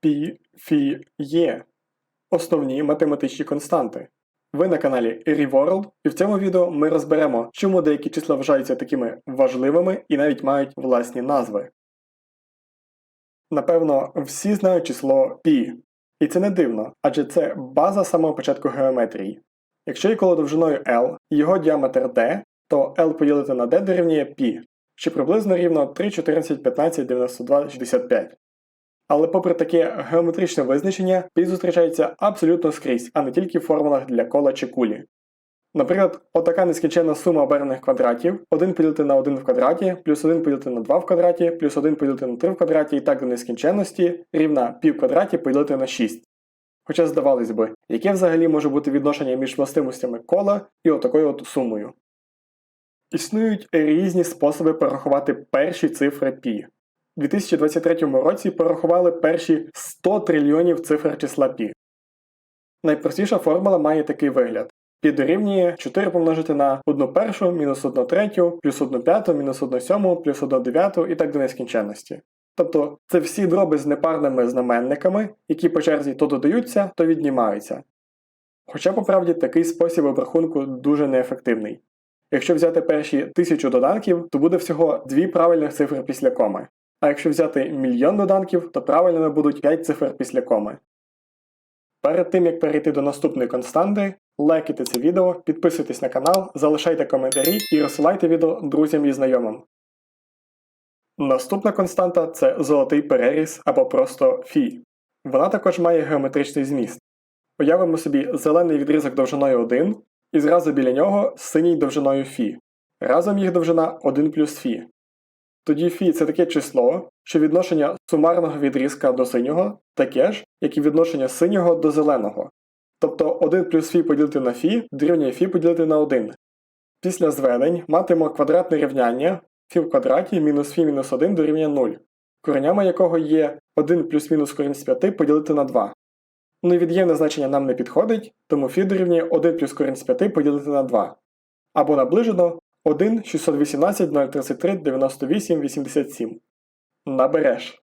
пі, фі, є основні математичні константи. Ви на каналі ReWorld, і в цьому відео ми розберемо, чому деякі числа вважаються такими важливими і навіть мають власні назви. Напевно, всі знають число π. І це не дивно, адже це база самого початку геометрії. Якщо є коло довжиною L його діаметр d, то L поділити на d дорівнює π, що приблизно рівно 3, 14, 15, 92, 65. Але попри таке геометричне визначення, π зустрічається абсолютно скрізь, а не тільки в формулах для кола чи кулі. Наприклад, отака нескінченна сума обернених квадратів 1 поділити на 1 в квадраті, плюс 1 поділити на 2 в квадраті, плюс 1 поділити на 3 в квадраті і так до нескінченності рівна пів квадраті поділити на 6. Хоча здавалось би, яке взагалі може бути відношення між властивостями кола і отакою от сумою. Існують різні способи порахувати перші цифри π. У 2023 році порахували перші 100 трильйонів цифр числа π. Найпростіша формула має такий вигляд. Пі дорівнює 4 помножити на 1 першу, мінус 1 третю, плюс 1 п'яту, мінус 1 сьому, плюс 1 дев'яту і так до нескінченності. Тобто це всі дроби з непарними знаменниками, які по черзі то додаються, то віднімаються. Хоча, по правді, такий спосіб обрахунку дуже неефективний. Якщо взяти перші тисячу доданків, то буде всього дві правильних цифри після коми. А якщо взяти мільйон доданків, то правильними будуть 5 цифр після коми. Перед тим як перейти до наступної константи, лайкайте це відео, підписуйтесь на канал, залишайте коментарі і розсилайте відео друзям і знайомим. Наступна константа це золотий переріз або просто фі. Вона також має геометричний зміст. Уявимо собі зелений відрізок довжиною 1 і зразу біля нього синій довжиною фі. Разом їх довжина 1 плюс фі. Тоді фі це таке число, що відношення сумарного відрізка до синього таке ж, як і відношення синього до зеленого. Тобто 1 плюс фі поділити на фі дорівнює фі поділити на 1. Після зведень матимемо квадратне рівняння фі в квадраті мінус фі мінус 1 дорівнює 0, коренями якого є 1 плюс мінус корінь з 5 поділити на 2. Ну і від'ємне значення нам не підходить, тому фі дорівнює 1 плюс корінь з 5 поділити на 2. Або наближено 1 618 033 98 87. Набереш.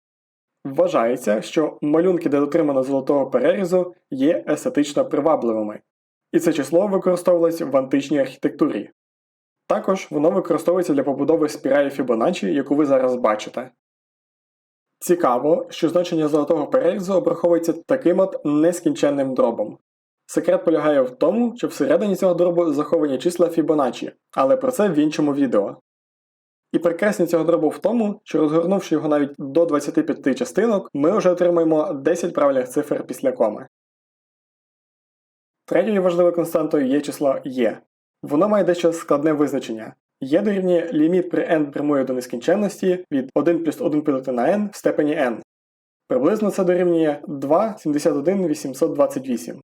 Вважається, що малюнки, де дотримано золотого перерізу, є естетично привабливими, і це число використовувалось в античній архітектурі. Також воно використовується для побудови спіралі Фібоначчі, яку ви зараз бачите. Цікаво, що значення золотого перерізу обраховується таким от нескінченним дробом. Секрет полягає в тому, що всередині цього дробу заховані числа Фібоначчі, але про це в іншому відео. І прекрасність цього дробу в тому, що розгорнувши його навіть до 25 частинок, ми вже отримаємо 10 правильних цифр після коми. Третьою важливою константою є число Є. Воно має дещо складне визначення. Є дорівнює ліміт при n прямої до нескінченності від 1 плюс 1 поділити на n в степені n. Приблизно це дорівнює 2 71 828.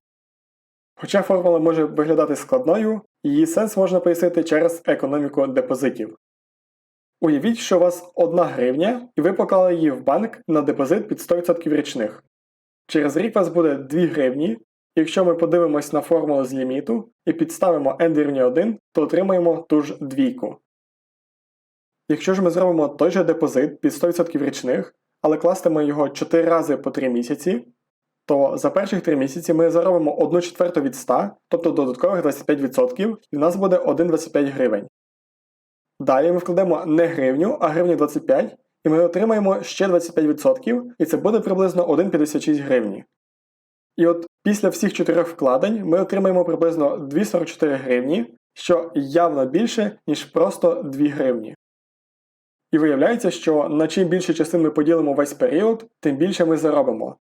Хоча формула може виглядати складною, її сенс можна пояснити через економіку депозитів. Уявіть, що у вас 1 гривня, і ви поклали її в банк на депозит під 100% річних. Через рік у вас буде 2 гривні, якщо ми подивимось на формулу з ліміту і підставимо n дорівнює 1, то отримаємо ту ж двійку. Якщо ж ми зробимо той же депозит під 100% річних, але кластимо його 4 рази по 3 місяці, то за перших 3 місяці ми заробимо 1 четверту від 100, тобто додаткових 25%, і в нас буде 1,25 гривень. Далі ми вкладемо не гривню, а гривню 25, і ми отримаємо ще 25%, і це буде приблизно 1,56 гривні. І от після всіх чотирьох вкладень ми отримаємо приблизно 2,44 гривні, що явно більше, ніж просто 2 гривні. І виявляється, що на чим більше частин ми поділимо весь період, тим більше ми заробимо.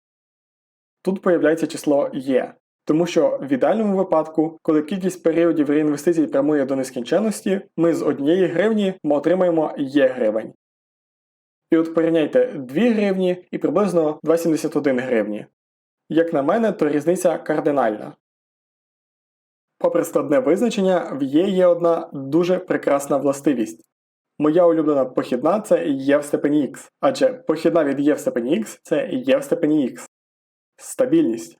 Тут появляється число Є, тому що в ідеальному випадку, коли кількість періодів реінвестицій прямує до нескінченності, ми з однієї гривні ми отримаємо Є гривень. І от порівняйте 2 гривні і приблизно 2,71 гривні. Як на мене, то різниця кардинальна. Попри складне визначення, в Є є одна дуже прекрасна властивість. Моя улюблена похідна це Є в степені Х, адже похідна від Є в степені Х це Є в степені Х. Стабільність.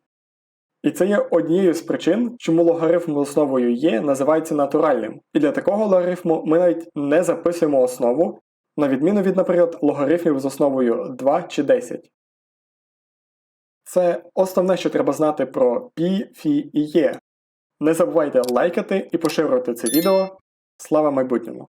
І це є однією з причин, чому логарифм основою Є називається натуральним. І для такого логарифму ми навіть не записуємо основу, на відміну від, наприклад, логарифмів з основою 2 чи 10. Це основне, що треба знати про пі, фі і є. Не забувайте лайкати і поширювати це відео. Слава майбутньому!